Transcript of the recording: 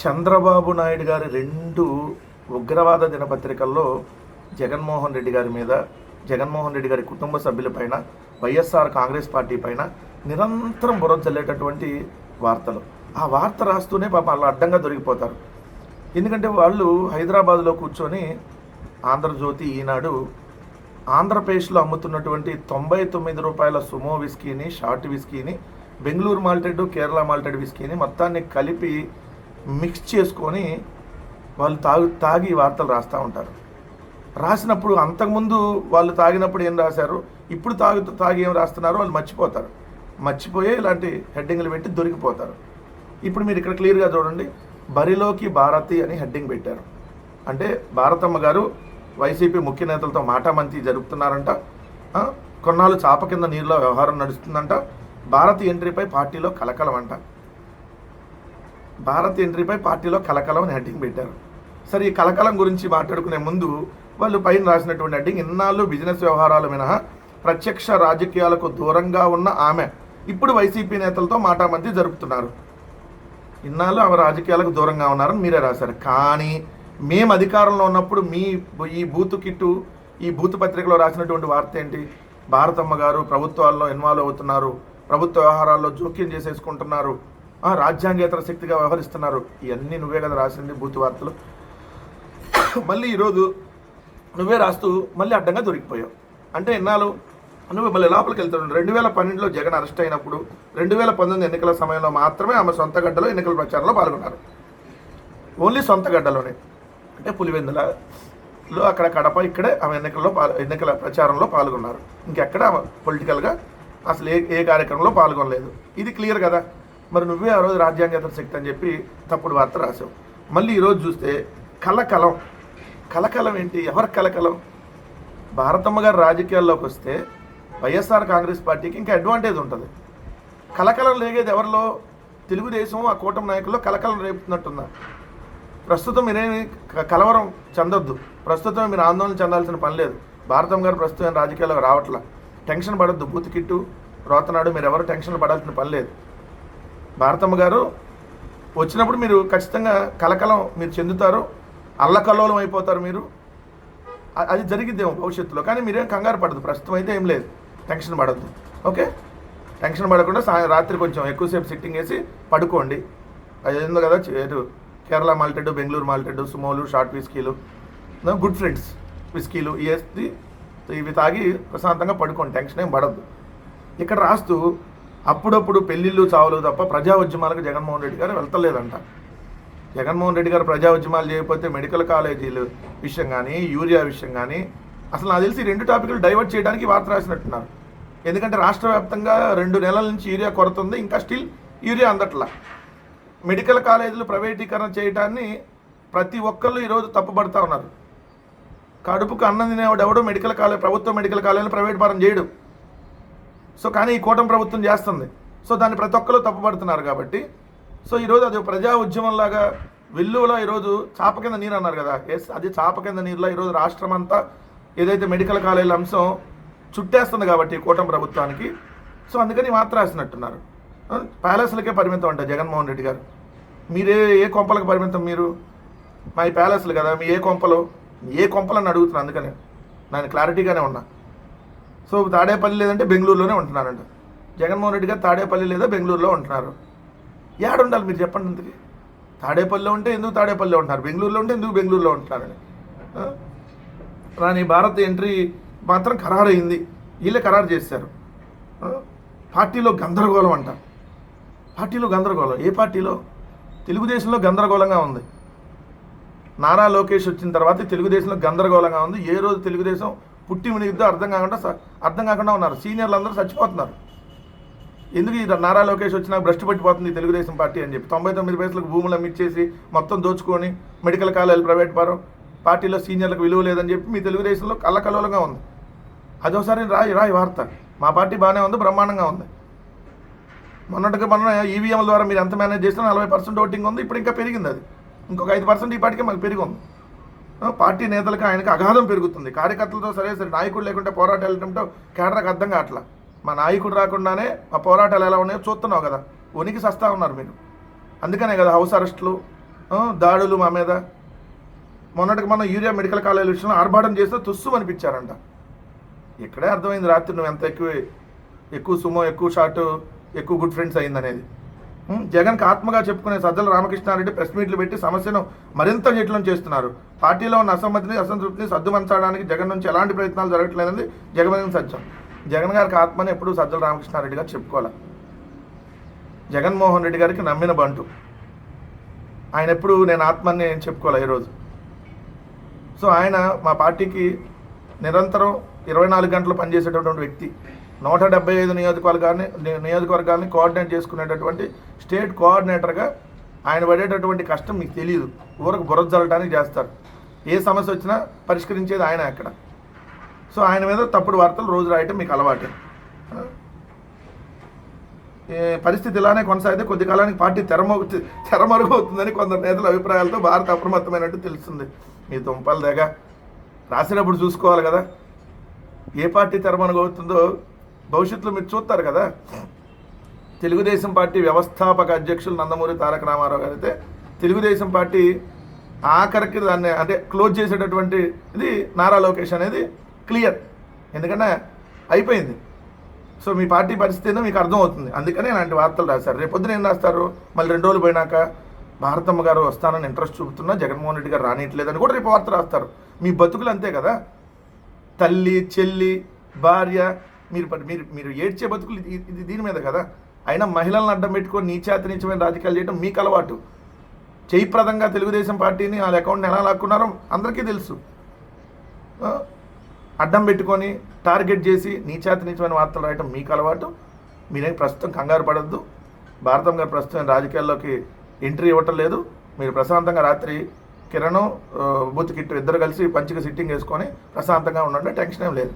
చంద్రబాబు నాయుడు గారి రెండు ఉగ్రవాద దినపత్రికల్లో జగన్మోహన్ రెడ్డి గారి మీద జగన్మోహన్ రెడ్డి గారి కుటుంబ సభ్యులపైన వైఎస్ఆర్ కాంగ్రెస్ పార్టీ పైన నిరంతరం బుర్ర చల్లేటటువంటి వార్తలు. ఆ వార్త రాస్తూనే పాప వాళ్ళు అడ్డంగా దొరికిపోతారు. ఎందుకంటే వాళ్ళు హైదరాబాద్లో కూర్చొని ఆంధ్రజ్యోతి ఈనాడు ఆంధ్రప్రదేశ్లో అమ్ముతున్నటువంటి తొంభై తొమ్మిది రూపాయల సుమో విస్కీని షార్ట్ విస్కీని బెంగళూరు మాల్టెడ్ కేరళ మాల్టెడ్ విస్కీని మొత్తాన్ని కలిపి మిక్స్ చేసుకొని వాళ్ళు తాగు తాగి వార్తలు రాస్తూ ఉంటారు. రాసినప్పుడు అంతకుముందు వాళ్ళు తాగినప్పుడు ఏం రాశారు? ఇప్పుడు తాగు తాగి ఏం రాస్తున్నారో వాళ్ళు మర్చిపోతారు. మర్చిపోయే ఇలాంటి హెడ్డింగ్లు పెట్టి దొరికిపోతారు. ఇప్పుడు మీరు ఇక్కడ క్లియర్గా చూడండి. బరిలోకి భారతి అని హెడ్డింగ్ పెట్టారు. అంటే భారతమ్మ గారు వైసీపీ ముఖ్య నేతలతో మాటామంతి జరుపుతున్నారంట. కొన్నాళ్ళు చాప కింద నీరులో వ్యవహారం నడుస్తుందంట. భారతి ఎంట్రీపై పార్టీలో కలకలం అంట భారత్ ఎంట్రీపై పార్టీలో కలకలం అని హెడ్డింగ్ పెట్టారు. సరే ఈ కలకలం గురించి మాట్లాడుకునే ముందు వాళ్ళు పైన రాసినటువంటి హెడ్డింగ్ ఇన్నాళ్ళు బిజినెస్ వ్యవహారాలు మినహా ప్రత్యక్ష రాజకీయాలకు దూరంగా ఉన్న ఆమె ఇప్పుడు వైసీపీ నేతలతో మాటామంతి జరుపుతున్నారు. ఇన్నాళ్ళు ఆమె రాజకీయాలకు దూరంగా ఉన్నారని మీరే రాశారు. కానీ మేము అధికారంలో ఉన్నప్పుడు మీ ఈ బూతు కిట్టు ఈ బూతు పత్రికలో రాసినటువంటి వార్త ఏంటి? భారతమ్మ గారు ప్రభుత్వాల్లో ఇన్వాల్వ్ అవుతున్నారు ప్రభుత్వ వ్యవహారాల్లో జోక్యం చేసేసుకుంటున్నారు రాజ్యాంగేతర శక్తిగా వ్యవహరిస్తున్నారు. ఇవన్నీ నువ్వే కదా రాసింది బూతు వార్తలు. మళ్ళీ ఈరోజు నువ్వే రాస్తూ మళ్ళీ అడ్డంగా దొరికిపోయావు. అంటే ఎన్నాళ్ళు నువ్వు మళ్ళీ లోపలికి వెళ్తున్నాడు రెండు వేల పన్నెండులో జగన్ అరెస్ట్ అయినప్పుడు రెండు వేల పంతొమ్మిది ఎన్నికల సమయంలో మాత్రమే ఆమె సొంత గడ్డలో ఎన్నికల ప్రచారంలో పాల్గొన్నారు. ఓన్లీ సొంత గడ్డలోనే. అంటే పులివెందులలో అక్కడ కడప ఇక్కడే ఆమె ఎన్నికల్లో ఎన్నికల ప్రచారంలో పాల్గొన్నారు. ఇంకెక్కడ ఆమె పొలిటికల్గా అసలు ఏ ఏ కార్యక్రమంలో పాల్గొనలేదు. ఇది క్లియర్ కదా? మరి నువ్వే ఆ రోజు రాజ్యాంగేతర శక్తి అని చెప్పి తప్పుడు వార్త రాసావు. మళ్ళీ ఈరోజు చూస్తే కలకలం. కలకలం ఏంటి? ఎవరి కలకలం? భారతమ్మ గారు రాజకీయాల్లోకి వస్తే వైఎస్ఆర్ కాంగ్రెస్ పార్టీకి ఇంకా అడ్వాంటేజ్ ఉంటుంది. కలకలం లేగేది ఎవరిలో? తెలుగుదేశం ఆ కూటమి నాయకుల్లో కలకలం రేపుతున్నట్టుందా? ప్రస్తుతం మీరేమి క- కలవరం చెందొద్దు. ప్రస్తుతం మీరు ఆందోళన చెందాల్సిన పని లేదు. భారతం గారు ప్రస్తుతం ఏం రాజకీయాలకు రావట్లా. టెన్షన్ పడద్దు బూతికిట్టు రోతనాడు మీరు ఎవరు టెన్షన్ పడాల్సిన పని లేదు. భారతమ్మ గారు వచ్చినప్పుడు మీరు ఖచ్చితంగా కలకలం మీరు చెందుతారు అల్లకల్లోలం అయిపోతారు మీరు. అది జరిగిద్దేమో భవిష్యత్తులో కానీ మీరేం కంగారు పడదు ప్రస్తుతం అయితే ఏం లేదు టెన్షన్ పడద్దు ఓకే? టెన్షన్ పడకుండా సాయం రాత్రి కొంచెం ఎక్కువసేపు సిట్టింగ్ వేసి పడుకోండి. అది ఏందో కదా చేరు కేరళ మాల్టెడ్ బెంగళూరు మాల్టెడ్ సుమోలు షార్ట్ విస్కీలు గుడ్ ఫ్రెండ్స్ విస్కీలు వేసి ఇవి తాగి ప్రశాంతంగా పడుకోండి టెన్షన్ ఏం పడద్దు. ఇక్కడ రాస్తూ అప్పుడప్పుడు పెళ్ళిళ్ళు చావులు తప్ప ప్రజా ఉద్యమాలకు జగన్మోహన్ రెడ్డి గారు వెళ్తలేదంట. జగన్మోహన్ రెడ్డి గారు ప్రజా ఉద్యమాలు చేయకపోతే మెడికల్ కాలేజీలు విషయం కానీ యూరియా విషయం కానీ అసలు నాకు తెలిసి రెండు టాపిక్లు డైవర్ట్ చేయడానికి వార్త రాసినట్టున్నారు. ఎందుకంటే రాష్ట్ర వ్యాప్తంగా రెండు నెలల నుంచి యూరియా కొరత ఉంది ఇంకా స్టిల్ యూరియా అందట్లా. మెడికల్ కాలేజీలు ప్రైవేటీకరణ చేయడాన్ని ప్రతి ఒక్కళ్ళు ఈరోజు తప్పుపడతా ఉన్నారు. కడుపుకు అన్నం తినేవాడు ఎవడో? మెడికల్ కాలేజ్ ప్రభుత్వ మెడికల్ కాలేజీలు ప్రైవేట్ పరం చేయడు. సో కానీ ఈ కూటమి ప్రభుత్వం చేస్తుంది. సో దాన్ని ప్రతి ఒక్కరు తప్పుపడుతున్నారు కాబట్టి. సో ఈరోజు అది ప్రజా ఉద్యమంలాగా వెల్లువలో ఈరోజు చాప కింద నీరు అన్నారు కదా. ఎస్ అది చాప కింద నీరులో ఈరోజు రాష్ట్రం అంతా ఏదైతే మెడికల్ కాలేజీల అంశం చుట్టేస్తుంది కాబట్టి కూటమి ప్రభుత్వానికి. సో అందుకని మాత్ర మాత్రం రాసినట్టున్నారు. ప్యాలెస్లకే పరిమితం అంట జగన్మోహన్ రెడ్డి గారు. మీరే ఏ కొంపలకు పరిమితం మీరు? మా ఈ ప్యాలెస్లు కదా మీ ఏ కొంపలు? ఏ కొంపలని అడుగుతున్నాను అందుకని. నేను క్లారిటీగానే ఉన్నా. సో తాడేపల్లి లేదంటే బెంగళూరులోనే ఉంటున్నారంట. జగన్మోహన్ రెడ్డి గారు తాడేపల్లి లేదా బెంగళూరులో ఉంటున్నారు. ఏడ ఉండాలి మీరు చెప్పండి అందుకే. తాడేపల్లిలో ఉంటే ఎందుకు తాడేపల్లిలో ఉంటున్నారు? బెంగళూరులో ఉంటే ఎందుకు బెంగళూరులో ఉంటున్నారని. ఆ? రాని భారత్ ఎంట్రీ మాత్రం ఖరారైంది. వీళ్ళే ఖరారు చేశారు. పార్టీలో గందరగోళం అంట. పార్టీలో గందరగోళం. ఏ పార్టీలో? తెలుగుదేశంలో గందరగోళంగా ఉంది. నారా లోకేష్ వచ్చిన తర్వాత తెలుగుదేశంలో గందరగోళంగా ఉంది. ఏ రోజు తెలుగుదేశం పుట్టి మునిగిద్దో అర్థం కాకుండా స- అర్థం కాకుండా ఉన్నారు. సీనియర్లు అందరూ చచ్చిపోతున్నారు. ఎందుకు ఈ నారా లోకేష్ వచ్చినా భ్రష్టు పట్టిపోతుంది తెలుగుదేశం పార్టీ అని చెప్పి. తొంభై తొమ్మిది పైసలకు భూములు అమ్మిచ్చేసి మొత్తం దోచుకొని మెడికల్ కాలేజీలు ప్రైవేట్ పరం పార్టీలో సీనియర్లకు విలువ లేదని చెప్పి మీ తెలుగుదేశంలో కళ్ళకల్లోలంగా ఉంది. అదోసారి రాయి రాయి వార్త. మా పార్టీ బాగానే ఉంది బ్రహ్మాండంగా ఉంది. మొన్నటికి మొన్న ఈవీఎంల ద్వారా మీరు ఎంత మేనేజ్ చేసినా నలభై పర్సెంట్ ఓటింగ్ ఉంది ఇప్పుడు ఇంకా పెరిగింది అది. ఇంకొక ఐదు పర్సెంట్ ఈ పార్టీకి మాకు పెరిగి ఉంది. పార్టీ నేతలకు ఆయనకు అగాధం పెరుగుతుంది. కార్యకర్తలతో సరే సరే నాయకుడు లేకుంటే పోరాటాలు వెళ్ళటంతో కేడరకు అర్థం కావట్లా మా నాయకుడు రాకుండానే మా పోరాటాలు ఎలా ఉన్నాయో చూస్తున్నావు కదా. ఉనికి సస్తా ఉన్నారు మీరు. అందుకనే కదా హౌస్ అరెస్టులు దాడులు మా మీద. మొన్నటికి మనం యూరియా మెడికల్ కాలేజ్ విషయంలో ఆర్భాటం చేస్తే తుస్సు అనిపించారంట. ఇక్కడే అర్థమైంది రాత్రి నువ్వు ఎంత ఎక్కువ ఎక్కువ సుమో ఎక్కువ షాట్ ఎక్కువ గుడ్ ఫ్రెండ్స్ అయిందనేది. జగన్కి ఆత్మగా చెప్పుకునే సజ్జల రామకృష్ణారెడ్డి ప్రెస్ మీట్లు పెట్టి సమస్యను మరింత జటిలం చేస్తున్నారు. పార్టీలో ఉన్న అసమ్మతిని అసంతృప్తిని సర్దుమంచడానికి జగన్ నుంచి ఎలాంటి ప్రయత్నాలు జరగట్లేదని జగన్ సత్యం జగన్ గారికి ఆత్మని ఎప్పుడూ సజ్జల రామకృష్ణారెడ్డి గారు చెప్పుకోవాలి. జగన్మోహన్ రెడ్డి గారికి నమ్మిన బంటు. ఆయన ఎప్పుడు నేను ఆత్మని నేను చెప్పుకోవాలి ఈరోజు. సో ఆయన మా పార్టీకి నిరంతరం ఇరవై నాలుగు గంటలు పనిచేసేటటువంటి వ్యక్తి. నూట డెబ్బై ఐదు నియోజకవర్గాన్ని ని- నియోజకవర్గాన్ని కోఆర్డినేట్ చేసుకునేటటువంటి స్టేట్ కోఆర్డినేటర్గా ఆయన పడేటటువంటి కష్టం మీకు తెలియదు ఊరకు బుర్ర జల్లడానికి చేస్తారు. ఏ సమస్య వచ్చినా పరిష్కరించేది ఆయన అక్కడ. సో ఆయన మీద తప్పుడు వార్తలు రోజు రాయటం మీకు అలవాటు. పరిస్థితి ఇలానే కొనసాగితే కొద్ది కాలానికి పార్టీ తెరమొగు తెరమరుగవుతుందని కొందరు నేతల అభిప్రాయాలతో భారత అప్రమత్తమైనట్టు తెలుస్తుంది. మీ దుంపల దగ్గ రాసినప్పుడు చూసుకోవాలి కదా. ఏ పార్టీ తెరమరుగవుతుందో భవిష్యత్తులో మీరు చూస్తారు కదా. తెలుగుదేశం పార్టీ వ్యవస్థాపక అధ్యక్షులు నందమూరి తారక రామారావు గారు అయితే తెలుగుదేశం పార్టీ ఆఖరికి దాన్ని అంటే క్లోజ్ చేసేటటువంటి ఇది నారా లోకేష్ అనేది క్లియర్. ఎందుకంటే అయిపోయింది. సో మీ పార్టీ పరిస్థితి ఏందో మీకు అర్థమవుతుంది అందుకనే ఇలాంటి వార్తలు రాశారు. రేపు ఏం రాస్తారు? మళ్ళీ రెండు రోజులు పోయినాక భారతమ్మ గారు వస్తానని ఇంట్రెస్ట్ చూపుతున్నా జగన్మోహన్ రెడ్డి గారు రానియట్లేదని కూడా రేపు వార్త రాస్తారు. మీ బతుకులు అంతే కదా. తల్లి చెల్లి భార్య మీరు మీరు మీరు ఏడ్చే బతుకులు ఇది దీని మీద కదా? అయినా మహిళలను అడ్డం పెట్టుకొని నీచాతి రాజకీయాలు చేయడం మీకు అలవాటు. జయప్రదంగా తెలుగుదేశం పార్టీని వాళ్ళ అకౌంట్ని ఎలా లాక్కున్నారో అందరికీ తెలుసు. అడ్డం పెట్టుకొని టార్గెట్ చేసి నీచాతి వార్తలు రాయటం మీకు అలవాటు. మీరేం ప్రస్తుతం కంగారు పడద్దు. భారతం గారు ప్రస్తుతం రాజకీయాల్లోకి ఎంట్రీ ఇవ్వటం లేదు. మీరు ప్రశాంతంగా రాత్రి కిరణ్ బూత్ కిట్టు ఇద్దరు కలిసి పంచిగా సిట్టింగ్ వేసుకొని ప్రశాంతంగా ఉండండి టెన్షన్ ఏం లేదు.